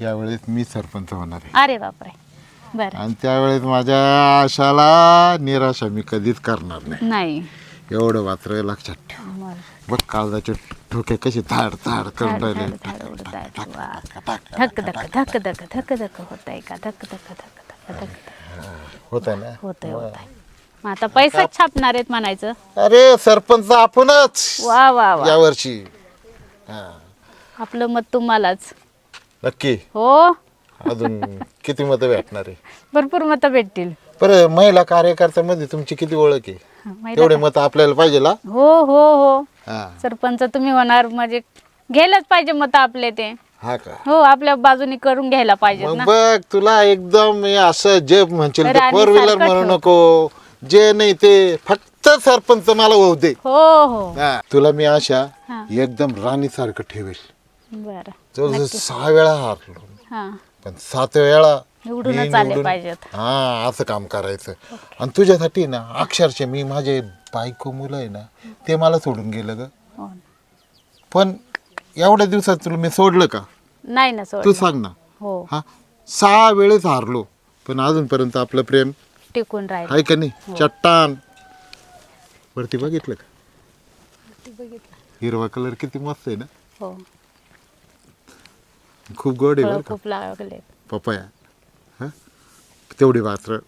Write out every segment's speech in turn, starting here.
यावेळेस मी सरपंच होणार आहे. अरे बापरे. बरं. आणि त्यावेळेस माझ्या आशाला निराशा मी कधीच करणार नाही. नाही. एवढं मात्र लक्षात ठेव. बरं. बघ काळजाचे ठोके कसे थाड थाड करून धाड, राहिले. धाड. टाक, वा. टाक, टाक, धक धक धक धक धक धक होत आहे का? धक धक धक धक धक होत आहे ना? होत आहे होत आहे मग आता पैसाच छापणार आहेत म्हणायचं. अरे सरपंच आपणच. वा वा वा. यावर्षी. हा. आपलं मत तुम्हालाच. नक्की. हो. अजून किती मतं भेटणार आहे? भरपूर मतं भेटतील. बरं महिला कार्यकर्त्यामध्ये तुमची किती ओळख आहे? माहिती तेवढे मत आपल्याला पाहिजे ना? हो हो हो. हा. सरपंच तुम्ही होणार म्हणजे घ्यायलाच पाहिजे मत आपले ते. हा का? हो आपल्या बाजूने करून घ्यायला मग ना. बघ तुला एकदम हे असं जे म्हणशील फोर व्हीलर म्हणू ठेव. नको. जे नाही ते फक्त सरपंच मला होऊ दे. हो हो. हा. तुला मी हा. एकदम राणीसारखं ठेवेल. बरं. जवळजवळ सहा वेळा हारलो. हां. पण सात वेळा निवडूनच मी आले निवडून- पाहिजेत. हा असं काम करायचं. आणि तुझ्यासाठी ना अक्षरशः मी माझे बायको मुलं आहे ना ते मला सोडून गेलं ग. हो. पण एवढ्या दिवसात तुला मी सोडलं का? नाही ना सोड तू सांग ना. हो. हा सहा वेळेस हारलो पण अजूनपर्यंत आपलं प्रेम टिकून राहील. आहे का नाही? चट्टान. वरती बघितलं का? हिरवा कलर किती मस्त आहे ना? हो. खूप गोड आहे फळं बरं का? खूप लागले पपाया. हा? तेवढी मात्र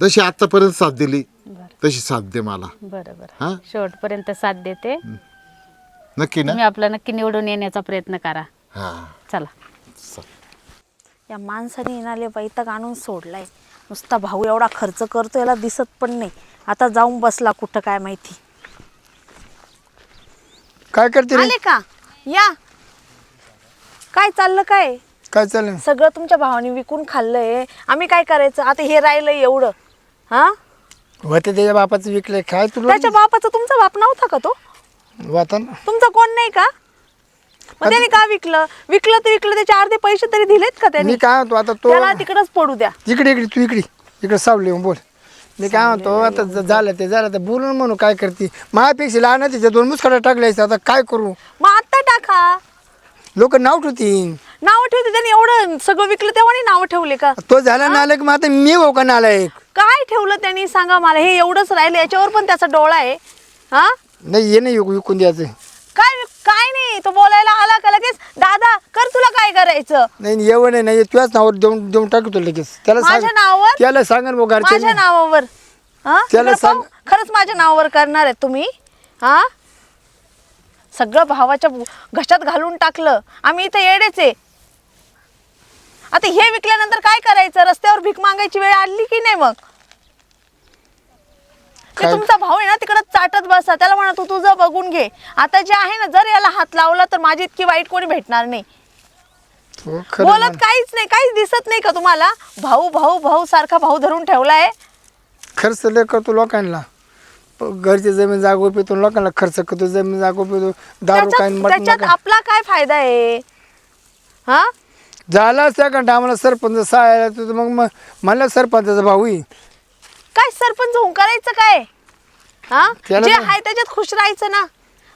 जशी आतापर्यंत साथ दिली बरं. तशी साथ दे मला. बरं बरं. हा? शेवटपर्यंत साथ देते. नक्की ना? तुम्ही आपला नक्की निवडून येण्याचा प्रयत्न करा. हा. चला. या माणसाने येणारे वैताग आणून सोडलाय. नुसता भाऊ एवढा खर्च करतो याला दिसत पण नाही. आता जाऊन बसला कुठं काय माहिती. काय करते रे? आले का? या. काय चाललं काय? काय चालेल सगळं तुमच्या भावाने विकून खाल्लंय. आम्ही काय करायचं? आता हे राहिलंय एवढं. हा? होते त्याच्या बापाचं विकलंय. काय तुला? त्याच्या बापाचा तुमचा बाप नव्हता का तो? वाता ना. तुमचा कोण नाही का? मग त्याने का विकलं? विकलं तर विकलं त्याचे अर्धे पैसे तरी दिलेत का त्याने? मी काय म्हणतो आता तो त्याला तिकडच पडू द्या. इकडे इकडे तू इकडे. इकडे सावली येऊन बोल. मी काय म्हणतो आता ज- झालं ते झालं तर बोलून म्हणू काय करते. माझ्यापेक्षा लहान तिच्या दोन मुसकाड्या टाकल्यायचं आता काय करू? मग आता टाका. लोक नाव ठेवतील. नाव ठेवते त्यांनी एवढं सगळं विकलं तेव्हा नाही नाव ठेवले का? तो झाला नालायक मग आता मी हो का नालायक काय ठेवलं त्यांनी सांगा मला? हे एवढंच राहिलं याच्यावर पण त्याचा डोळा आहे. हा? नाही ये नाही विकू- विकून द्यायचं. काय काय नाही तो बोलायला आला का लगेच? दादा कर तुला काय करायचं? नाही नाही, एवढं नाही, नाही तुझ्याच नावावर देऊन देऊन टाकतो लगेच. त्याला माझ्या नावावर? त्याला सांगा ना भाऊ माझ्या नावावर? हा? त्याला इकडं सांग. पाहू. खरंच माझ्या नावावर करणार आहे तुम्ही? हा? सगळं भावाच्या घशात घालून टाकलं. आम्ही इथं येडेच. आहे आता हे विकल्यानंतर काय करायचं? रस्त्यावर भीक मागायची वेळ आली की नाही मग? ते? तुमचा भाऊ आहे ना तिकडे चाटत बसा. त्याला म्हणा तू तुझं बघून घे. आता जे आहे ना जर याला हात लावला तर माझी इतकी वाईट कोणी भेटणार नाही. हो, बोलत. काहीच नाही काहीच दिसत नाही का तुम्हाला? भाऊ भाऊ भाऊ सारखा भाऊ धरून ठेवलाय. खर्च लय करतो लोकांना. घरची जमीन जागो पितो लोकांना खर्च करतो जमीन जागो पितो दारू काय त्याच्यात मटण त्याच्यात काय आपला काय फायदा आहे? हा? झाला सेकंड आम्हाला सरपंच सहायला तर मग म- मला सरपंचाचा भाऊ आहे. काय सरपंच होऊन करायचं काय? हा? त्याला जे? आहे त्याच्यात खुश राहायचं ना.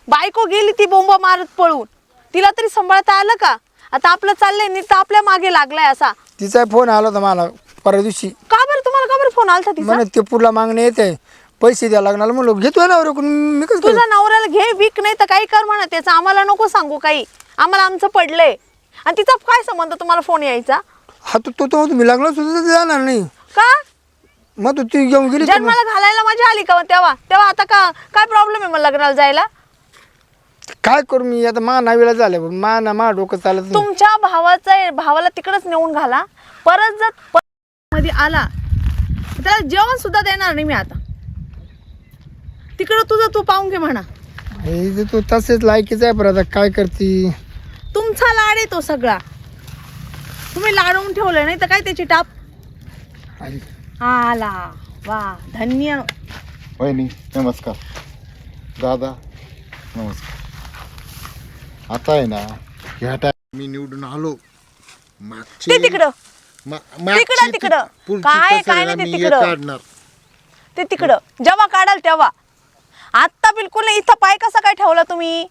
बायको गेली ती बोंब मारत पळून. तिला तरी सांभाळता आलं का? आता आपलं चाललंय नीट आपल्या मागे लागलाय असा. तिचा फोन आला होता मला परवा दिवशी. का बरं? तुम्हाला का बरं फोन आलता तिचा? म्हणे ते पुढला मागणे येते. पैसे द्यायला लागणार. म्हणलो घेतोय ना मी कसं? तुझ्या नवऱ्याला घे विक नाही तर काही कर म्हणा. त्याचं आम्हाला नको सांगू काही. आम्हाला आमचं पडलंय. आणि तिचा काय संबंध तुम्हाला फोन यायचा? हा तू तो तो मी लागलो सुद्धा जाणार नाही. का? मग तू ती घेऊन गेली तर मग- जन्माला घालायला मजा आली का मग तेव्हा? तेव्हा आता का काय प्रॉब्लेम आहे मग लग्नाला जायला? काय करू मी? आता मा नावीला झालं. मा ना मा डोकं चालत नाही. तुमच्या भावाचा भावाला तिकडच नेऊन घाला. परत जर मध्ये आला त्याला जेवण सुद्धा देणार नाही मी आता. तिकडं तुझं तू पाहून घे म्हणा. हे तू तसेच लायकीच आहे पण आता काय करती? तुमचा लाड आहे तो सगळा. तुम्ही लाडवून ठेवलं नाही तर काय त्याची टाप? आई, आला. वा धन्य. वहिनी नमस्कार. दादा नमस्कार. आता आहे ना ह्या टाइम मी निवडून आलो. मागची ते तिकडं. मा- तिकडं, ती- तिकडं. पुढची काय- काय नाही ते मी हे तिकडं. काढणार. ते तिकडं. जेव्हा काढाल तेव्हा. आत्ता बिलकुल नाही. इथं पाय कसा काय ठेवला तुम्ही?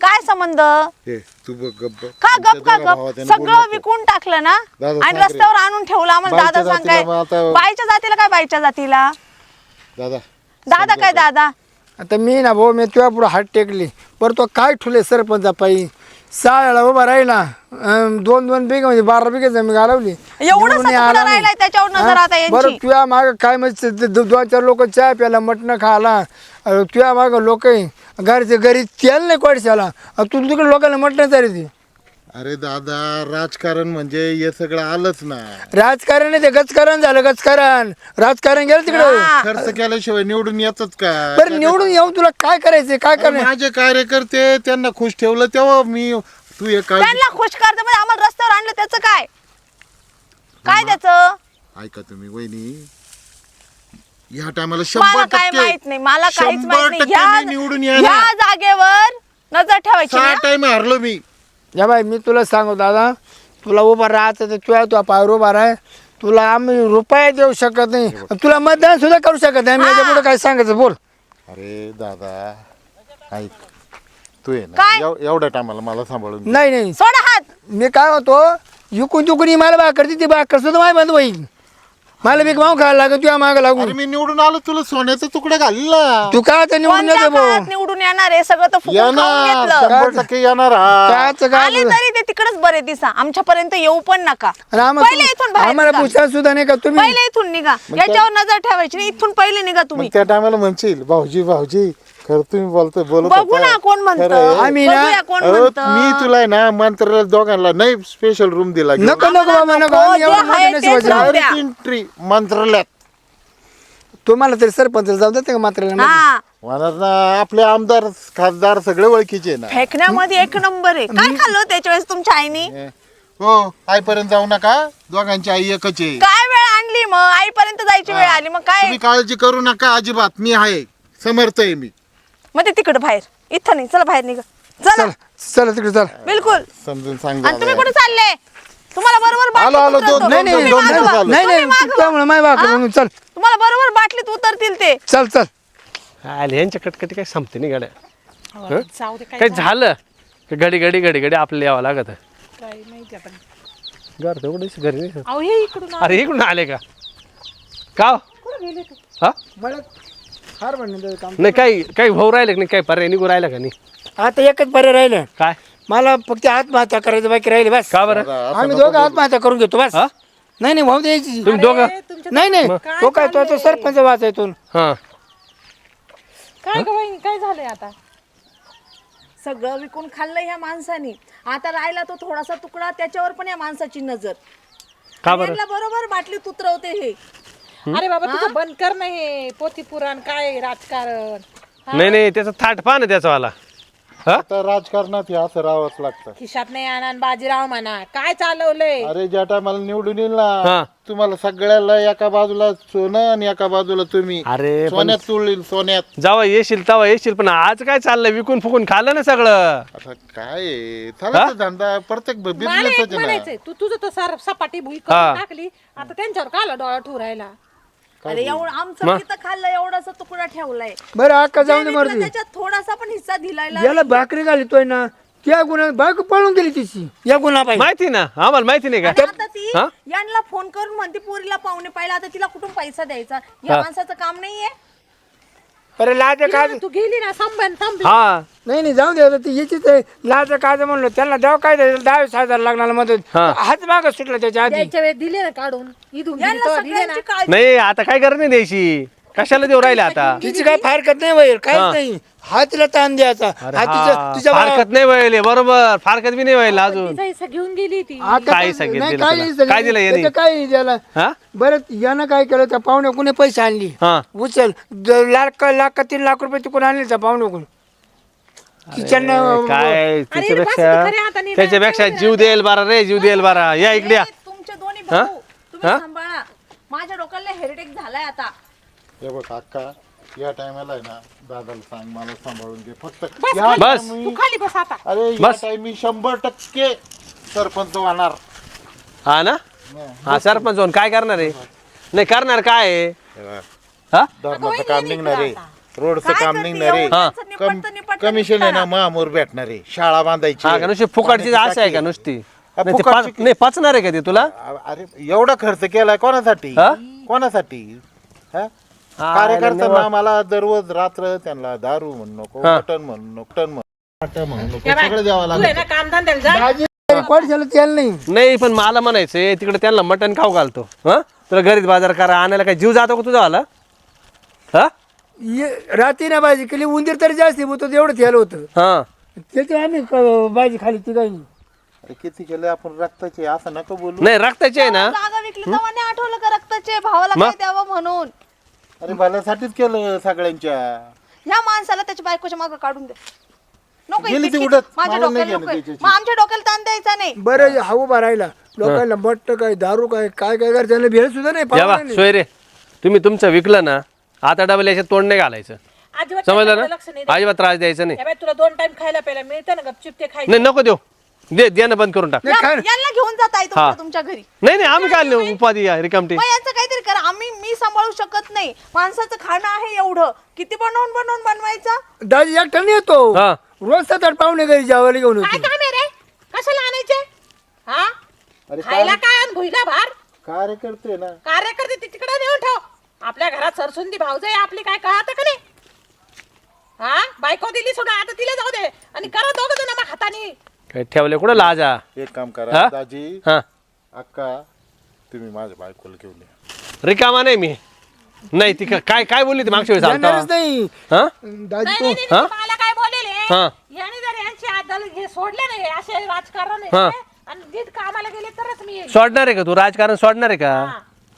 काय संबंध? हे तू बघ गप्प का आमच्या गप का दोघा गप बोलू सगळं नको. विकून टाकलं ना? दादा आणि सांग रे. रस्त्यावर आणून ठेवलं आम्हाला बाईच्या दादा सांग जातीला काय मग आता- बाईच्या जातीला काय बाईच्या जातीला? दादा दादा काय दादा? आता मी ना भाऊ मी तुझ्या पुढे हात टेकले. बरं तो काय ठुले सरपंचा पायी साळ्याला उभा राहिला अं, दोन दोन बिघे म्हणजे बारा बिघे जमीन घालवली एवढं सगळं आला नाही. राहिलंय त्याच्यावर नजर हा? आता यांची. बरं तुझ्या माग काय म्हणजे ते दो- दोन चार लोक चहा प्याला मटणं खाला तुझ्या माग लोक घरचे घरी तेल नाही कोडशाला तू तिकडे लोकांना मटणं तरी ती अरे दादा राजकारण म्हणजे हे सगळं आलंच ना. राजकारण आहे ते गचकारण झालं गचकारण. राजकारण गेलं तिकडे. हा. खर्च केल्याशिवाय निवडून येतच का? बरं निवडून येऊन तुला काय करायचंय काय अरे करणार? माझे कार्यकर्ते त्यांना खुश ठेवलं तेव्हा मी तू एक त्यांना खुश करता म्हणजे आम्हाला रस्त्यावर आणलं त्याचं काय? काय त्याचं? ऐका तुम्ही वहिनी. ह्या टायमाला मला शंभर काय टक्के माहीत नाही मला काहीच शंभर माहीत नाही. टक्के ह्या मी निवडून येणार. जागेवर नजर ठेवायची सहा ना. टाइम हारलो मी. या बाई मी तुला सांगू दादा तुला उभा राहायचं तर तुला तुझ्या पायावर उभा राह. तुला आम्ही रुपये देऊ शकत नाही. तुला मतदान सुद्धा करू शकत नाही. आम्ही याच्यापुढे काय सांगायचं बोल. अरे दादा ऐक. तू ये ना. काय? एव- एवढ्या टायमाला मला सांभाळून. नाही नाही. सोडा हात. मी काय होतो युकून चुकून ही मला भाकर ती भाकर सुद्धा माय बंद होईल. मला बी माव खायला लागत तुझ्या माग लागून. अरे मी निवडून आलो तुला सोन्याचा तुकडा घालला. तू काय आता निवडून कोणत्या येतो भाऊ? काळात निवडून येणार आहे? सगळं तर फुकून खाऊन येणार घेतलं. शंभर टक्के येणार हा. आले तरी ते तिकडेच बरे दिसा. आमच्यापर्यंत येऊ पण नका. पहिले इथून बाहेर आम्हाला निघा. पुछा सुद्धा नाही का तुम्ही? पहिले इथून निघा. याच्यावर नजर ठेवायची नाही इथून पहिले निघा मग तुम्ही. त्या टायमाला म्हणशील भाऊजी भाऊजी खरं तुम्ही बोलतो बोलत बघू होता. ना कोण म्हणतं. खरं आहे. आम्ही ना- बघूया कोण अहो, म्हणतं. मी तुला आहे ना मंत्र दोघांना नाही स्पेशल रूम दिला नको नको बाबा नको नको, आम्ही एवढं जे मोठं आहे नशिबाचे तेच राहू नाही. द्या. एंट्री मंत्रालयात. तुम्हाला तरी सरपंच जाऊ देते का मात्र हा. म्हणत ना आपले आमदार खासदार सगळे ओळखीचे आहे ना. फेकण्यामध्ये एक नंबर आहे. काय खाल्लं त्याच्या वेळेस तुमच्या आईने? हे. हो आईपर्यंत जाऊ नका. दोघांची आई एकच आहे. काय वेळ आणली मग? आईपर्यंत जायची वेळ आली. मग काय? तुम्ही काळजी करू नका अजिबात. मी आहे. समर्थ आहे मी. मग ते तिकडे बाहेर. इथं नाही. चला बाहेर निघा. चला. चला चला तिकडे चला. बिलकुल. समजून सांग आणि तुम्ही. कुठे चालले? तुम्हाला बरोबर आलो, आलो. दोन- नाही नाही तुम्ही दोन- मागवा. दोन झालं. नाही नाही तुम्ही मागवा. त्यामुळे माय भाकर म्हणून चल. तुम्हाला बरोबर बाटलीत उतरतील ते. चल चल. आले यांच्या कटकटी काही संपते नाही गाड्या? हं? काही झालं. की घडी घडी घडी घडी आपल्याला यावं लागत. घर घरी नाही. अहो हे इकडून अरे इकडून आले का? का हो? हा? फार म्हणणं काम. नाही काही काही भाऊ राहिले का नाही? काही पर्याय निघू राहिला का नाही? आता एकच पर्याय राहिलं. काय? मला फक्त आत्महत्या करायचं बाकी राहिले बस. का बरं? आम्ही दोघं आत्महत्या करून घेतो बस. हा? नाही नाही भाऊ द्यायची तुम्ही दोघं नाही नाही तो काय तो तो सरपंच वाचायतो हा. काय ग काय झालंय आता? सगळं विकून खाल्लं ह्या माणसाने. आता राहिला तो थोडासा तुकडा त्याच्यावर पण या माणसाची नजर. का बरं? यांना बरोबर बाटलीत उतरवते हे. अरे बाबा तुझं बंद कर ना हे पोथी पुराण काय राजकारण? नाही नाही त्याचा थाट पहा ना त्याचा वाला हा? आता राजकारणात हे असं राहावंच लागतं. खिशात नाही आणा आणि बाजीराव म्हणा. काय चालवलंय? अरे ज्या टायमाला निवडून येईल हा. ना तुम्हाला सगळ्याला एका बाजूला सोनं आणि एका बाजूला तुम्ही. अरे पण सोन्यात तुळील सोन्यात. जेव्हा येशील तेव्हा येशील पण आज काय चाललंय? विकून फुकून खाल्लं ना सगळं. आता काय आहे? चालायचं धंदा प्रत्येक मला एक म्हणायचंय तू तुझं तर सार सपाटी भुई हा. टाकली. आता त्यांच्यावर काला डोळा ठेवू राहिला अरे एवढं आमचं इथं खाल्लं एवढासा तुकडा ठेवलाय. बरं अक्का जाऊन दे त्याच्यात थोडासा पण हिस्सा दिलायला याला भाकरी घालतोय ना त्या गुन्हा बायको पळून गेली तिची. या गुन्हा पाहिजे माहिती ना आम्हाला माहिती नाही आणि का? आता ती? यांना फोन करून म्हणते पोरीला पाहुणे पाहिला आता तिला कुठून पैसा द्यायचा? या माणसाचं काम नाहीये. अरे लाज काज तू गेली ना संबंध संपला हा. नाही नाही जाऊ दे आता ती याचीच आहे. लाज काज म्हणलो त्यांना द्याव काय द्यायचं दहावीस हजार लागणार मदत. हा. हाच माग सुटला त्याच्या आधी. वेळेस दिले ना काढून. इथून तेव्हा दिले ना नाही आता काय करत नाही द्यायची. कशाला देऊ राहिले आता? तिची काय फारकत नाही वैर काहीच हा. नाही. हा तिला ताण द्यायचा. अरे हा तिच्या हा, तुझ्या बाळा- फारकत नाही व्हायले बरोबर. फारकत बी नाही व्हायला अजून. तिचा घेऊन गेली ती आता काय काय- सांगितलं नाही, काय तुला? काय दिलं याने? त्याचं काय हा? बरं यानं काय केलं? त्या पाहुणे कुणी पैसे आणली? हा. उचल. द- लाख लाख का तीन लाख रुपये तिकडून आणले त्या पाहुणे किचन काय? त्याच्यापेक्षा हाताने त्याच्यापेक्षा जीव देईल बारा रे जीव देईल बारा. या इकडे या. हे तुमचे दोन्ही भाऊ तुम्ही हा? सांभाळा. माझ्या डोक्याला हेरिटेक झालाय आता. हे बघ अक्का या टायमाला आहे ना दादाला सांग मला सांभाळून घे. फक्त बस, या बस. time तू खाली बस आता. अरे या बस. टाइमी शंभर टक्के सरपंच होणार. हा ना? हा सरपंच होऊन काय करणार आहे? नाही करणार काय आहे? हा? धर्माचं काम निघणार आहे. रोडचं काम निघणार आहे. कम- कमिशन आहे ना. मामूर भेटणार. आहे शाळा बांधायची हा का नुसती फुकाटची आशा आहे का. नुसती? हा, नाही ते फुकटची पाच- नाही पचणार आहे का ते तुला? अ- अरे एवढा खर्च केलाय कोणासाठी? हा? कोणासाठी? हा? हा, कार्यकर्त्यांना निवड. मला दररोज रात्र त्यांना दारू म्हणू नको. मटण म्हणू नको मटण म्हणू नको सगळं द्यावं ना जा. कोणशाला तेल नाही? नाही पण मला म्हणायचंय तिकडे त्यांना मटण खाऊ घालतो. हा? तुला घरीच बाजार करा आणायला काय जीव जातो का तुझा आला? हा? ये- रात्री ना भाजी केली उंदीर तरी जास्त होतं तेवढं तेल होतं. हा. त्याच्या आम्ही क- भाजी खाली ती काही नाही. अरे किती केलं आपण रक्ताचे असं नको बोलू. नाही रक्ताची आहे ना. जागा विकली तेव्हा नाही आठवलं का रक्ताचे? भावाला? काय द्यावं म्हणून? अरे भल्यासाठीच केलं सगळ्यांच्या. ह्या माणसाला त्याच्या बायकोच्या मागे काढून दे. नको गेली ती इतकी- उडत. माझ्या मला नाही डोक्याला गेलं नको. आहे. त्याच्याशी. मग आमच्या डोक्याला ताण द्यायचा नाही. बरं हा उभा राहिला लोकांना मट्ट काय दारू काय काय काय त्यांना भेळ सुद्धा नाही नाही. सोयरे. तुम्ही तुमचं विकलं ना आता डबल याच्यात तोंड नाही घालायचं. अजिबात समजलं त्याच्याकडे लक्ष नाही ना अजिबात त्रास द्यायचा नाही. बाई, तुला दोन टाइम खायला प्यायला मिळतं ना गपचिप ते खायचं. नाही नको देऊ. दे देणं बंद करून टाक. नाही, काय? यांना घेऊन जात आहे हा. तुमच्या घरी. नाही नाही आम्ही काय उपाधी आहे, रिकामटी मग यांचं काहीतरी करा. आम्ही मी सांभाळू शकत नाही. माणसाचं खाणं आहे एवढं. किती बनवून बनवून बनवायचं? दाजी एकटा नाही येतो. हा. रोज सात आठ पाहुणे घरी जेवायला घेऊन काय काम आहे रे? कशाला आणायचे? हा? अरे खायला काय आणि भुईला भार? कार्यकर्ते ना. कार्यकर्ते ती तिकडे नेऊन ठेव. आपल्या घरात सरसुंदी भाऊजाई आपली काय कळत का नाही? हा? बायको दिली सोडा आता तिला जाऊ दे. आणि करा दोघ जण मग हाताने. काय ठेवले कुठं लाजा? एक काम हा? करा दाजी हा. अक्का तुम्ही माझ्या बायकोला घेऊन या. रिकामा नाही मी. नाही ती का- काय काय बोलली ती मागच्या वेळेस येणारच नाही. हा? दाजी नाही, तो नाही, नाही, हा? मला काय बोलेले हा. याने जर यांची आदल हे सोडले नाही असे राजकारण हा. आहे आणि नीट कामाला गेले तरच मी येईन. सोडणार आहे का तू? राजकारण सोडणार आहे का?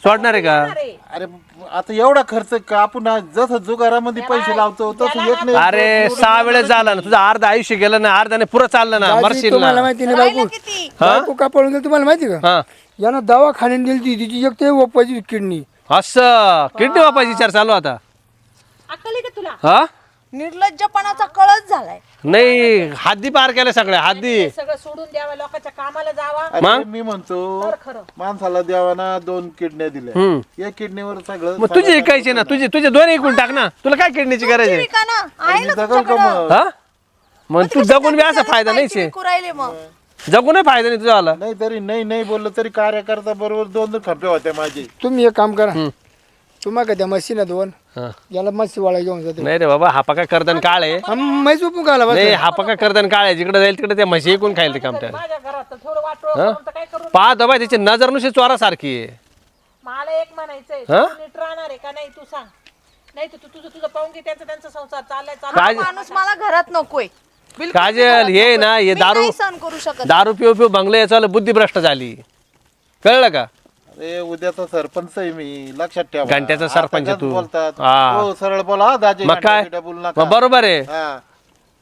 सोडणार आहे का? अरे अरे आता एवढा खर्च का आपण आज जसं जुगारामध्ये पैसे लावतो तसं येत नाही. अरे सहा वेळेस झाला ना तुझं अर्ध आयुष्य गेलं ना अर्धाने पुरं चाललं ना मरशील तुम्हाला ना. माहिती नाही राहिलं बायको किती? बायको का पळून गेली तुम्हाला माहिती का? हा. यानं दवाखान्यात दिली तिची एक ते ओपाची किडनी. असं किडनी बापाची विचार चालू आता. अक्कल आहे का तुला? हा? निर्लज्जपणाचा कळच झालाय. नाही हद्दी पार केल्या सगळ्या हद्दी हे सगळं सोडून द्यावं लोकांच्या कामाला जावा. अरे मग? मी म्हणतो तर खरं. माणसाला द्यावाना दोन किडन्या दिल्या. हम्म. या किडनीवर सगळं मग तुझी ऐकायची ना तुझे तुझे दोन ऐकून टाक ना. तुला काय किडनीची गरज आहे? विका ना आहे ना जगल का तुमच्याकडं मग? हा? मग तू जगून बी असा फायदा नाहीच आहे विकू राहिले मग? जगूनही फायदा नाही तुझा आला नाही तरी नाही नाही बोललं तरी कार्यकर्ता बरोबर दोन दोन खपे होते माझे. तुम्ही एक काम करा. तुम्हाला त्या म्हशी ना दोन. हा. याला म्हशी वाळा घेऊन जाते नाही रे बाबा हा पका करदन काळ आहे. हा, म्हैस उपू का आला बस. नाही हा पका करदन काळ आहे. जिकडे जाईल तिकडे त्या म्हशी ऐकून खाईल ते काम त्याला माझ्या घरात तर थोडं वाटो करून तर काय करू? पाहत बाबा त्याची नजर नुसती चोरासारखी आहे. मला एक म्हणायचंय हा? तू नीट राहणार आहे का? नाही तू सांग. नाही तर तू तुझं तुझं पाहून घे त्यांचा त्यांचा संसार चाललाय हा चाललाय. काय माणूस मला घरात नकोय. बिलकुल मी काजल हे. ना हे मी दारू नाही सहन करू शकत. दारू पिऊ पिऊ बंगले याचं बुद्धिभ्रष्ट झाली. कळलं का? अरे उद्याचा सरपंच आहे मी. लक्षात ठेवा. घंट्याचा आता सरपंच गज तू. बोलतात. हा. हो सरळ बोला हा, दाजी मग काय? घंटा बोलू नका. मग बरोबर आहे. हा.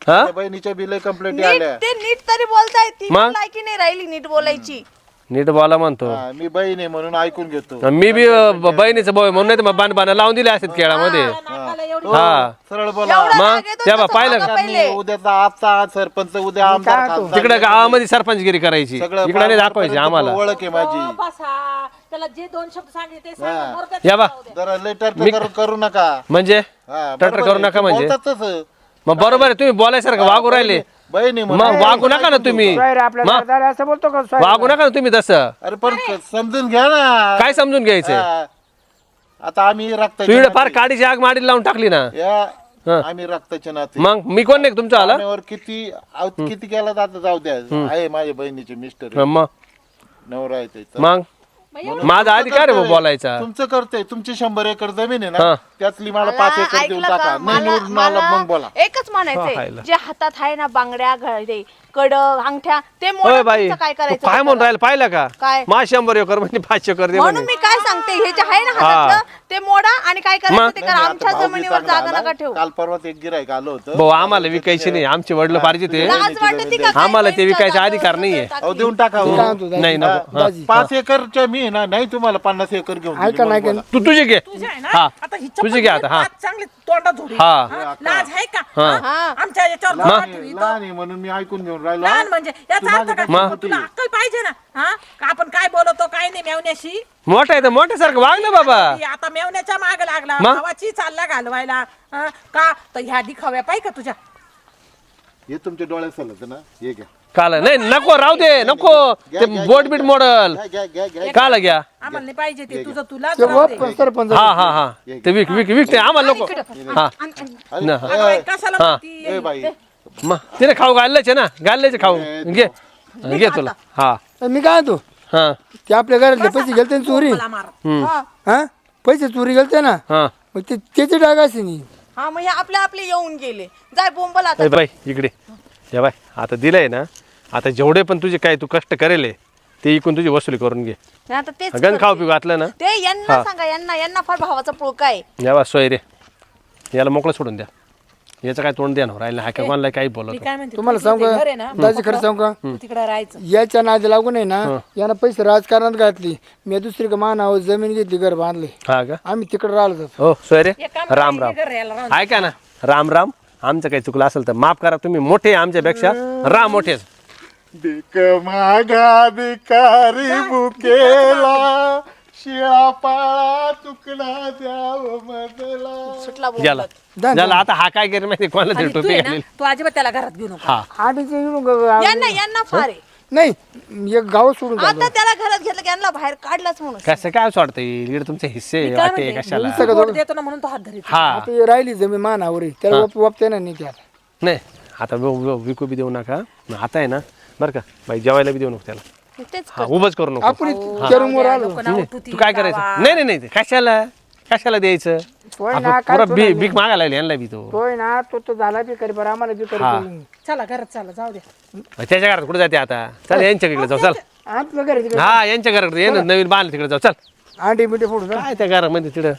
हा? त्या बहिणीच्या बिल कंप्लेंट नीट आल्या. ते नीट तरी बोलताय. ती मग? लायकी नाही राहिली नीट बोलायची. नीट बोला म्हणतो. हा, मी बहीण आहे म्हणून ऐकून घेतो. मी बी ब- बहिणीचं बोय म्हणून नाही तर मग बाण बाण लावून दिले असतात खेळामध्ये. नाकाला एवढी हा. सरळ बोला. एवढा मग? राग येतो तेव्हा तसं पाहिलं का? पहिले. उद्याचा आजचा आज सरपंच उद्या आमदार खासदार. तिकडे गावामध्ये सरपंचगिरी करायची. सगळं इकडे नाही दाखवायची आम्हाला. ओळख आहे माझी. बसा. त्याला जे दोन शब्द सांगितले ते सांग. या बा. जरा लेटर करू नका. म्हणजे? हा, टटर करू आहे. नका म्हणजे? बोलतात तसं. मग बरोबर आहे तुम्ही बोलायसारखं वागू राहिले. बहीण मग म्हणून वागू नका ना तुम्ही. सोयरे आपल्या मग घरात आले असं बोलतो का? सोयरे? वागू नका ना तुम्ही तसं. अरे पण समजून घ्या ना. काय समजून घ्यायचंय हा. आता आम्ही तू रक्ताचे इकडे फार नाते. काडीची आग माडी लावून टाकली ना. या. आम्ही रक्ताचे नाते. मग मी कोण नाही तुमचा आला? किती आव- किती केला जात जाऊ द्या. आहे माझ्या बहिणीचे मिस्टर. मग? नवरा आहे त्याचा. मग? माझा अधिकार आहे बुवा बोलायचा. तुमचं करतोय तुमची शंभर एकर जमीन आहे हा. ना त्यातली मला पाच मला एकर देऊन ऐकलं टाका का? नाही मला- निवडून आला मला मग बोला एकच म्हणायचंय हायला. जे हातात आहे ना बांगड्या घडे कड अंगठ्या ते होय मोडून बाई तुमचं काय तू करायचं काय म्हणून राहिलं पाहिलं का काय? मा शंभर एकर म्हणजे पाचशे एकर दे म्हणून म्हणे मी काय सांगते हे जे आहे ना हातातलं ते मोडा आणि काय करायचं मग? ते नाही, करा आता आमच्या बी जमिनीवर चांगला जागा आला. नका ठेवू काल परवाच एक गिरायक आलं होतं भाऊ आम्हाला विकायची नाही आमची वडलं पाहिजे ते लाज वाटते का काय आम्हाला ते विकायचा जागेवर अधिकार नाहीये. अहो देऊन टाका हो. मी काय म्हणतो, दाजी? नाही नको हा. दाजी, पाच एकरच्या मी ना नाही तुम्हाला पन्नास एकर घेऊन ऐका दिली, नाही मग बोला. तू तुझे घे तुझे आहे हा ना आता ही तुझी घ्या आता हा. चांगले तोंडा झोडी हा. लाज आहे का? हा. हा? आमच्या याच्यावर लहान आहे, आहे म्हणून मी ऐकून घेऊन राहिलो लहान म्हणजे याचा अर्थ काय? मग? तुला अक्कल पाहिजे ना हा? का आपण काय बोलतो काय नाही मेवण्याशी? मोठा आहे तर मोठ्यासारखं वाग ना बाबा. ती आता मेवण्याच्या माग लागला मग? भावाची चालला घालवायला हा? का? तर ह्या दिखाव्या पाहिजे का तुझ्या? हे तुमच्या डोळ्यात चालत ना? हे घ्या. काल. नाही नको राहू दे नको. ते बोट बीट. मॉडेल काल घ्या. आम्हाला नाही पाहिजे ते तुझं तुलाच ते राहू दे. व- सरपंच हा हा हा. ते विक विक विक ते आम्हाला नको. हा. अरे, ना. अगं बाई, कशाला हा. म्हणती? ए बाई. मग तिने खाऊ घाललेच ना. घाललेच खाऊ. घे. घे तुला. हा. मी काय तू हा. ते आपल्या घरातले पैसे गेलते ना चोरी? मला मार. हा. हा? पैसे चोरी गेलते ना? हा. मग ते त्याची डाग असे नाही. हा मग हे आपले आपले येऊन गेले. जाय बोंबल आता. ए बाई इकडे. या बाई आता दिलंय ना आता जेवढे पण तुझे काय तू कष्ट करेल ते इकून तुझी वसुली करून घे. आता तेच गण खाऊ करते. पिऊ घातलं ना? ते यांना सांगा यांना यांना फार भावाचा पुळका आहे. या बा सोय रे. याला मोकळं सोडून द्या. याचं काय तोंड द्या ना राहिलं हा काय कोणाला काही मी बोलत काय म्हणते तुम्हाला सांगू ते का? घर आहे ना दाजी खरं सांगू का? तू तिकडे राहायचं. याच्या नादी लागून आहे ना यानं पैसे राजकारणात घातली. मी दुसरी का मानावर जमीन घेतली घर बांधले. हा का? आम्ही तिकडे राहिलो हो सोय रे. काम राम राम. घर याला राहून ऐका ना राम राम. आमचं काही चुकलं असेल तर माफ करा तुम्ही मोठे आमच्यापेक्षा. मोठेच देख मागा भिकारी बुकेला शिळा पाळा तुकडा द्याव मधला. सुटला झाला झाला आता हा काय करेल माहिती कोणाला आणि तू टोपी आहे घालेल? ना तू अजिबात त्याला घरात घेऊ नको. हा. ग- यांना यांना फार आहे. नाही एक गाव सोडून आता त्याला घरात घेतलं की यांना बाहेर काढलाच म्हणून. कसं काय वाटतं इकडे तुमचे हिस्से काय वाटे म्हणते? कशाला? तू बोट देतो ना म्हणून तो हात धरीत हा. आता हे राहिली जमीन मानावर आहे. त्याला वाप- वापते ना नाही त्याला. नाही आता वि- वि- विकू बी देऊ नका. आता आहे ना बरं का बाई जेवायला बी देऊ नको त्याला. तेच हा उभंच करू नको. आपण चरुमवर आलो. नको नाव तू काय करायचं? नाही नाही नाही कशाला? कशाला द्यायचं? बीक मागायला लागली यांना बी तो. होय ना तो तो झाला बी करी बरं आम्हाला बी करी चला घरात चला जाऊ द्या. त्याच्या घरात कुठे जाते आता? चल यांच्या इकडे जाऊ चल. हा यांच्या घराकडे ये ना, नवीन बांध तिकडे जाऊ चल. आंटी मिठी फोडू काय त्या घरामध्ये तिकडं?